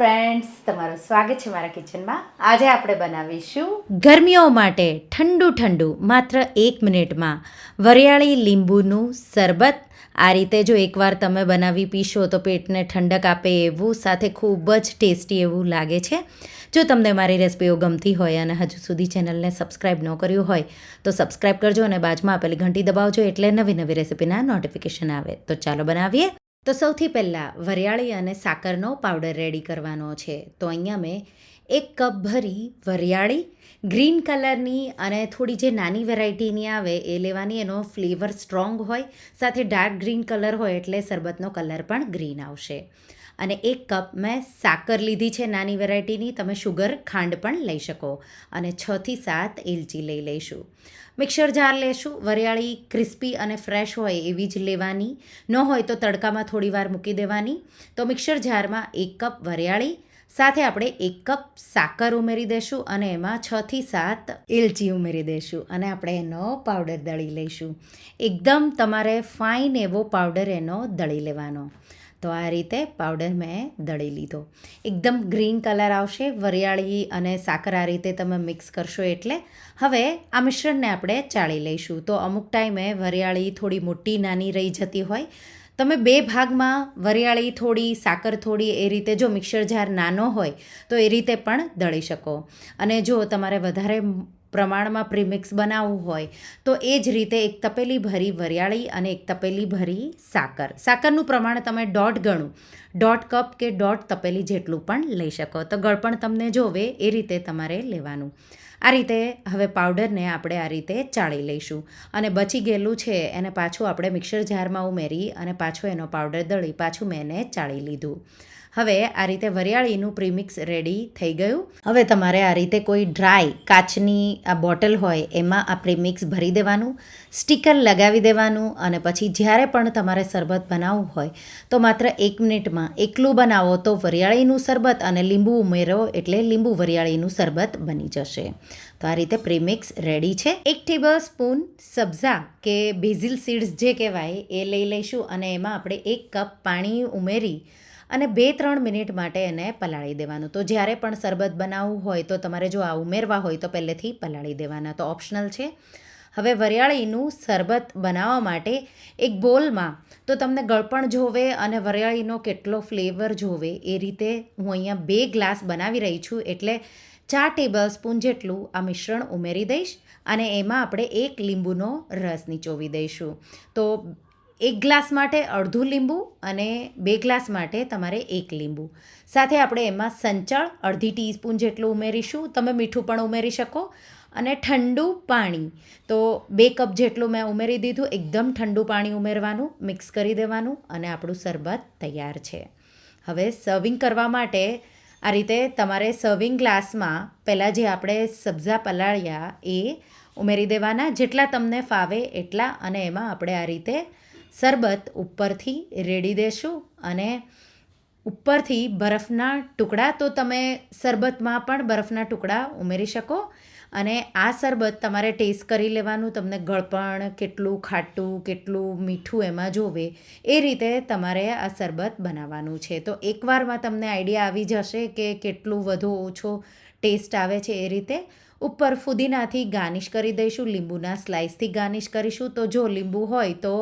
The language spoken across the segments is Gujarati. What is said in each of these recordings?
તમારું સ્વાગત છે મારા કિચનમાં આજે આપણે બનાવીશું ગરમીઓ માટે ઠંડુ ઠંડુ, માત્ર એક મિનિટમાં, વરિયાળી લીંબુનું શરબત. આ રીતે જો એકવાર તમે બનાવી પીશો તો પેટને ઠંડક આપે એવું, સાથે ખૂબ જ ટેસ્ટી એવું લાગે છે. જો તમને મારી રેસિપીઓ ગમતી હોય અને હજુ સુધી ચેનલને સબસ્ક્રાઈબ ન કર્યું હોય, તો સબસ્ક્રાઈબ કરજો અને બાજુમાં આપેલી ઘંટી દબાવજો એટલે નવી નવી રેસિપીના નોટિફિકેશન આવે. તો ચાલો બનાવીએ. તો સૌથી પહેલાં વરિયાળી અને સાકરનો પાવડર રેડી કરવાનો છે. તો અહીંયા મેં એક કપ ભરી વરિયાળી, ગ્રીન કલરની અને થોડી જે નાની વેરાયટીની આવે એ લેવાની. એનો ફ્લેવર સ્ટ્રોંગ હોય, સાથે ડાર્ક ગ્રીન કલર હોય એટલે શરબતનો કલર પણ ગ્રીન આવશે. અને એક કપ મેં સાકર લીધી છે નાની વેરાયટીની. તમે શુગર ખાંડ પણ લઈ શકો અને છથી સાત એલચી લઈ લઈશું. મિક્સર જાર લેશું. વરિયાળી ક્રિસ્પી અને ફ્રેશ હોય એવી જ લેવાની. ન હોય તો તડકામાં થોડી વાર મૂકી દેવાની. તો મિક્સર જારમાં એક કપ વરિયાળી, સાથે આપણે એક કપ સાકર ઉમેરી દઈશું અને એમાં છથી સાત એલચી ઉમેરી દઈશું અને આપણે એનો પાવડર દળી લઈશું. એકદમ તમારે ફાઇન એવો પાવડર એનો દળી લેવાનો. તો આ રીતે પાવડર મેં દળી લીધો. એકદમ ગ્રીન કલર આવશે, વરિયાળી અને સાકર આ રીતે તમે મિક્સ કરશો એટલે. હવે આ મિશ્રણને આપણે ચાળી લઈશું. તો અમુક ટાઈમે વરિયાળી થોડી મોટી, નાની રહી જતી હોય. તમે બે ભાગમાં વરિયાળી થોડી, સાકર થોડી, એ રીતે જો મિક્સર જાર નાનો હોય, તો એ રીતે પણ દળી શકો. અને જો તમારે વધારે પ્રમાણમાં પ્રીમિક્સ બનાવવું હોય, તો એ જ રીતે એક તપેલી ભરી વરિયાળી અને એક તપેલી ભરી સાકર. સાકરનું પ્રમાણ તમે દોઢ ગણું. દોઢ કપ કે દોઢ તપેલી જેટલું પણ લઈ શકો. તો ગળપણ તમને જોવે એ રીતે તમારે લેવાનું. આ રીતે હવે પાવડરને આપણે આ રીતે ચાળી લઈશું. અને બચી ગયેલું છે એને પાછું આપણે મિક્સર જારમાં ઉમેરી અને પાછું એનો પાવડર દળી પાછું મેં એને ચાળી લીધું. હવે આ રીતે વરિયાળીનું પ્રીમિક્સ રેડી થઈ ગયું. હવે તમારે આ રીતે કોઈ ડ્રાય કાચની આ બોટલ હોય, એમાં આ પ્રીમિક્સ ભરી દેવાનું, સ્ટીકર લગાવી દેવાનું અને પછી જ્યારે પણ તમારે શરબત બનાવવું હોય, તો માત્ર એક મિનિટમાં એકલું બનાવો તો વરિયાળીનું શરબત અને લીંબુ ઉમેરો એટલે લીંબુ વરિયાળીનું શરબત બની જશે. તો આ રીતે પ્રીમિક્સ રેડી છે. એક ટેબલ સ્પૂન સબ્ઝા કે બેઝિલ સીડ્સ જે કહેવાય એ લઈ લઈશું અને એમાં આપણે એક કપ પાણી ઉમેરી અને બે ત્રણ મિનિટ માટે એને પલાળી દેવાનું. તો જ્યારે પણ શરબત બનાવવું હોય તો તમારે જો આ ઉમેરવા હોય તો પહેલેથી પલાળી દેવાના. તો ઓપ્શનલ છે. હવે વરિયાળીનું શરબત બનાવવા માટે એક બોલમાં તો તમને ગળપણ જોવે અને વરિયાળીનો કેટલો ફ્લેવર જોવે એ રીતે હું અહીંયા બે ગ્લાસ બનાવી રહી છું એટલે ચાર ટેબલ સ્પૂન જેટલું આ મિશ્રણ ઉમેરી દઈશ અને એમાં આપણે એક લીંબુનો રસ નીચોવી દઈશું. તો એક ગ્લાસ માટે અડધું લીંબુ અને બે ગ્લાસ માટે તમારે એક લીંબુ. સાથે આપણે એમાં સંચળ અડધી ટીસ્પૂન જેટલું ઉમેરીશું. તમે મીઠું પણ ઉમેરી શકો અને ઠંડુ પાણી. તો બે કપ જેટલું મેં ઉમેરી દીધું. એકદમ ઠંડુ પાણી ઉમેરવાનું, મિક્સ કરી દેવાનું અને આપણું શરબત તૈયાર છે. હવે સર્વિંગ કરવા માટે આ રીતે તમારે સર્વિંગ ગ્લાસમાં પહેલાં જે આપણે સબ્જા પલાળ્યા એ ઉમેરી દેવાના. જેટલા તમને ફાવે એટલા અને એમાં આપણે આ રીતે શરબત ઉપરથી રેડી દેશું અને ઉપરથી બરફના ટુકડા, તો તમે શરબતમાં પણ બરફના ટુકડા ઉમેરી શકો અને આ શરબત તમારે ટેસ્ટ કરી લેવાનું, તમને ગળપણ કેટલું ખાટું, કેટલું મીઠું એમાં જોવે, એ રીતે તમારે આ શરબત બનાવવાનું છે. તો એકવારમાં તમને આઈડિયા આવી જશે કે કેટલું વધુ ઓછો ટેસ્ટ આવે છે એ રીતે. ઉપર ફુદીનાથી ગાર્નિશ કરી દઈશું, લીંબુના સ્લાઇસથી ગાર્નિશ કરીશું. તો જો લીંબુ હોય તો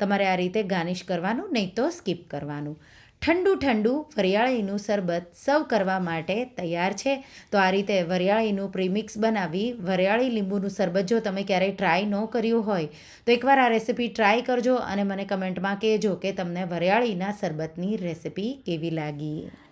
તમારે આ રીતે ગાર્નિશ કરવાનું, નહીં તો સ્કીપ કરવાનું. ઠંડુ ઠંડુ વરિયાળીનું શરબત સર્વ કરવા માટે તૈયાર છે. તો આ રીતે વરિયાળીનું પ્રીમિક્સ બનાવી વરિયાળી લીંબુનું શરબત જો તમે ક્યારેય ટ્રાય ન કર્યું હોય, તો એકવાર આ રેસિપી ટ્રાય કરજો અને મને કમેન્ટમાં કહેજો કે તમને વરિયાળીના શરબતની રેસિપી કેવી લાગી.